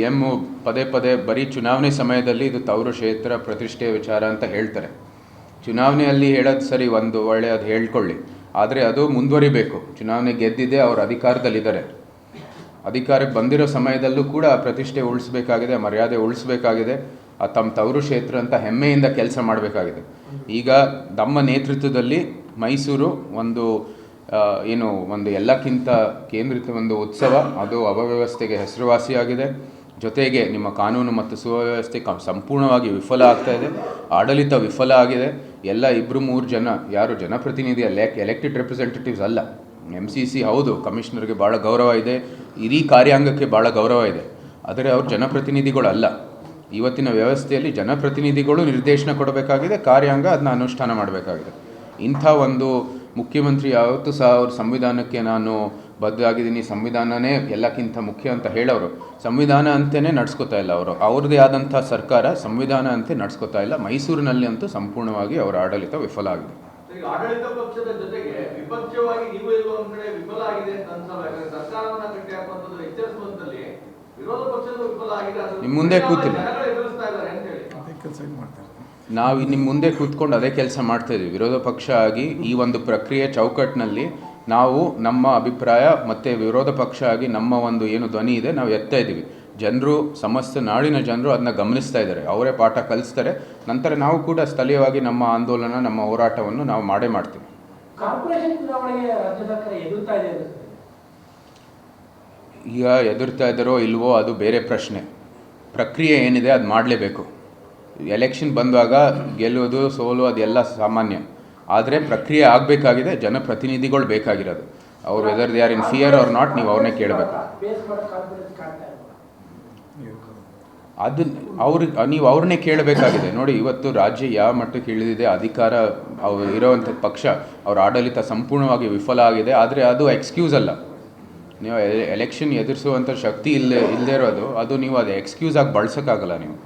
M ಪದೇ ಪದೇ ಬರೀ ಚುನಾವಣೆ ಸಮಯದಲ್ಲಿ ಇದು ತವರು ಕ್ಷೇತ್ರ ಪ್ರತಿಷ್ಠೆ ವಿಚಾರ ಅಂತ ಹೇಳ್ತಾರೆ. ಚುನಾವಣೆಯಲ್ಲಿ ಹೇಳೋದು ಸರಿ ಒಂದು, ಒಳ್ಳೆ ಅದು ಹೇಳ್ಕೊಳ್ಳಿ. ಆದರೆ ಅದು ಮುಂದುವರಿಬೇಕು. ಚುನಾವಣೆ ಗೆದ್ದಿದೆ ಅವರು ಅಧಿಕಾರದಲ್ಲಿದ್ದಾರೆ. ಅಧಿಕಾರಕ್ಕೆ ಬಂದಿರೋ ಸಮಯದಲ್ಲೂ ಕೂಡ ಪ್ರತಿಷ್ಠೆ ಉಳಿಸಬೇಕಾಗಿದೆ ಮರ್ಯಾದೆ ಉಳಿಸಬೇಕಾಗಿದೆ. ಆ ತಮ್ಮ ತವರು ಕ್ಷೇತ್ರ ಅಂತ ಹೆಮ್ಮೆಯಿಂದ ಕೆಲಸ ಮಾಡಬೇಕಾಗಿದೆ. ಈಗ ನಮ್ಮ ನೇತೃತ್ವದಲ್ಲಿ ಮೈಸೂರು ಒಂದು ಏನು, ಒಂದು ಎಲ್ಲಕ್ಕಿಂತ ಕೇಂದ್ರಿತ ಒಂದು ಉತ್ಸವ. ಅದು ಅವ್ಯವಸ್ಥೆಗೆ ಹೆಸರುವಾಸಿಯಾಗಿದೆ. ಜೊತೆಗೆ ನಿಮ್ಮ ಕಾನೂನು ಮತ್ತು ಸುವ್ಯವಸ್ಥೆ ಕ ಸಂಪೂರ್ಣವಾಗಿ ವಿಫಲ ಆಗ್ತಾ ಇದೆ. ಆಡಳಿತ ವಿಫಲ ಆಗಿದೆ. ಎಲ್ಲ ಇಬ್ಬರು ಮೂರು ಜನ, ಯಾರು ಜನಪ್ರತಿನಿಧಿ ಅಲ್ಲ ಎಲೆಕ್ಟೆಡ್ ರೆಪ್ರೆಸೆಂಟೇಟಿವ್ಸ್ ಅಲ್ಲ ಎಂ ಸಿ ಸಿ ಹೌದು, ಕಮಿಷನರ್ಗೆ ಭಾಳ ಗೌರವ ಇದೆ. ಇಡೀ ಕಾರ್ಯಾಂಗಕ್ಕೆ ಭಾಳ ಗೌರವ ಇದೆ. ಆದರೆ ಅವರು ಜನಪ್ರತಿನಿಧಿಗಳು ಅಲ್ಲ ಇವತ್ತಿನ ವ್ಯವಸ್ಥೆಯಲ್ಲಿ ಜನಪ್ರತಿನಿಧಿಗಳು ನಿರ್ದೇಶನ ಕೊಡಬೇಕಾಗಿದೆ, ಕಾರ್ಯಾಂಗ ಅದನ್ನ ಅನುಷ್ಠಾನ ಮಾಡಬೇಕಾಗಿದೆ. ಇಂಥ ಒಂದು ಮುಖ್ಯಮಂತ್ರಿ ಯಾವತ್ತೂ ಸಹ ಅವ್ರ ಸಂವಿಧಾನಕ್ಕೆ ನಾನು ಬದ್ಧವಾಗಿದ್ದೀನಿ ಸಂವಿಧಾನನೇ ಎಲ್ಲಕ್ಕಿಂತ ಮುಖ್ಯ ಅಂತ ಹೇಳೋರು. ಸಂವಿಧಾನ ಅಂತಲೇ ನಡ್ಸ್ಕೊತಾ ಇಲ್ಲ ಅವರು. ಅವ್ರದ್ದೇ ಆದಂಥ ಸರ್ಕಾರ ಸಂವಿಧಾನ ಅಂತೆ ನಡ್ಸ್ಕೊತಾ ಇಲ್ಲ. ಮೈಸೂರಿನಲ್ಲಿ ಅಂತೂ ಸಂಪೂರ್ಣವಾಗಿ ಅವರ ಆಡಳಿತ ವಿಫಲ ಆಗಿದೆ. ಆಡಳಿತ ಪಕ್ಷದ ಜೊತೆಗೆ ವಿಪಕ್ಷವಾಗಿ ನೀವು ಎಲ್ಲೋ ಒಂದ್ ಕಡೆ ವಿಫಲ ಆಗಿದೆ ಅಂತ ಅನ್ಸಲ್ಲ. ಯಾಕಂದ್ರೆ ಸರ್ಕಾರವನ್ನ ಕಟ್ಟಿ ಹಾಕುವಂಥದ್ದು ಎಚ್ಚರಿಸುವಂತಲ್ಲಿ ವಿರೋಧ ಪಕ್ಷದ ವಿಫಲ ಆಗಿದೆ. ಅದು ನಿಮ್ ಮುಂದೆ ಕೂತಿಲ್ಲ. ಎದುರಿಸ್ತಾ ಇದ್ದಾರೆ ಅಂತ ಹೇಳಿ. ಕೆಲಸ ಮಾಡ್ತಾರೆ ನಾವು ನಿಮ್ಮ ಮುಂದೆ ಕೂತ್ಕೊಂಡು ಅದೇ ಕೆಲಸ ಮಾಡ್ತಾ ಇದ್ದೀವಿ ವಿರೋಧ ಪಕ್ಷ ಆಗಿ ಈ ಒಂದು ಪ್ರಕ್ರಿಯೆ ಚೌಕಟ್ಟಿನಲ್ಲಿ ನಾವು ನಮ್ಮ ಅಭಿಪ್ರಾಯ ಮತ್ತು ವಿರೋಧ ಪಕ್ಷ ಆಗಿ ನಮ್ಮ ಒಂದು ಏನು ಧ್ವನಿ ಇದೆ ನಾವು ಎತ್ತಾ ಇದ್ದೀವಿ. ಜನರು ಸಮಸ್ತ ನಾಡಿನ ಜನರು ಅದನ್ನ ಗಮನಿಸ್ತಾ ಇದ್ದಾರೆ. ಅವರೇ ಪಾಠ ಕಲಿಸ್ತಾರೆ. ನಂತರ ನಾವು ಕೂಡ ಸ್ಥಳೀಯವಾಗಿ ನಮ್ಮ ಆಂದೋಲನ ನಮ್ಮ ಹೋರಾಟವನ್ನು ನಾವು ಮಾಡೇ ಮಾಡ್ತೀವಿ. ಈಗ ಎದುರ್ತಾ ಇದ್ದಾರೋ ಇಲ್ವೋ ಅದು ಬೇರೆ ಪ್ರಶ್ನೆ. ಪ್ರಕ್ರಿಯೆ ಏನಿದೆ ಅದು ಮಾಡಲೇಬೇಕು. ಎಲೆಕ್ಷನ್ ಬಂದಾಗ ಗೆಲ್ಲುವುದು ಸೋಲು ಅದೆಲ್ಲ ಸಾಮಾನ್ಯ. ಆದರೆ ಪ್ರಕ್ರಿಯೆ ಆಗಬೇಕಾಗಿದೆ, ಜನಪ್ರತಿನಿಧಿಗಳು ಬೇಕಾಗಿರೋದು. ಅವ್ರು whether they are in fear or not ನೀವು ಅವ್ರನ್ನೇ ಕೇಳಬೇಕು. ಅದನ್ನ ಅವ್ರಿಗೆ ನೀವು ಅವ್ರನ್ನೇ ಕೇಳಬೇಕಾಗಿದೆ. ನೋಡಿ, ಇವತ್ತು ರಾಜ್ಯ ಯಾವ ಮಟ್ಟಕ್ಕೆ ಇಳಿದಿದೆ, ಅಧಿಕಾರ ಅವ್ರು ಇರೋವಂಥ ಪಕ್ಷ, ಅವ್ರ ಆಡಳಿತ ಸಂಪೂರ್ಣವಾಗಿ ವಿಫಲ ಆಗಿದೆ. ಆದರೆ ಅದು ಎಕ್ಸ್ಕ್ಯೂಸ್ ಅಲ್ಲ. ನೀವು ಎಲೆಕ್ಷನ್ ಎದುರಿಸುವಂಥ ಶಕ್ತಿ ಇಲ್ಲದೆ ಇಲ್ಲದೆ ಇರೋದು, ಅದು ನೀವು ಅದು ಎಕ್ಸ್ಕ್ಯೂಸ್ ಆಗಿ ಬಳಸೋಕ್ಕಾಗಲ್ಲ ನೀವು.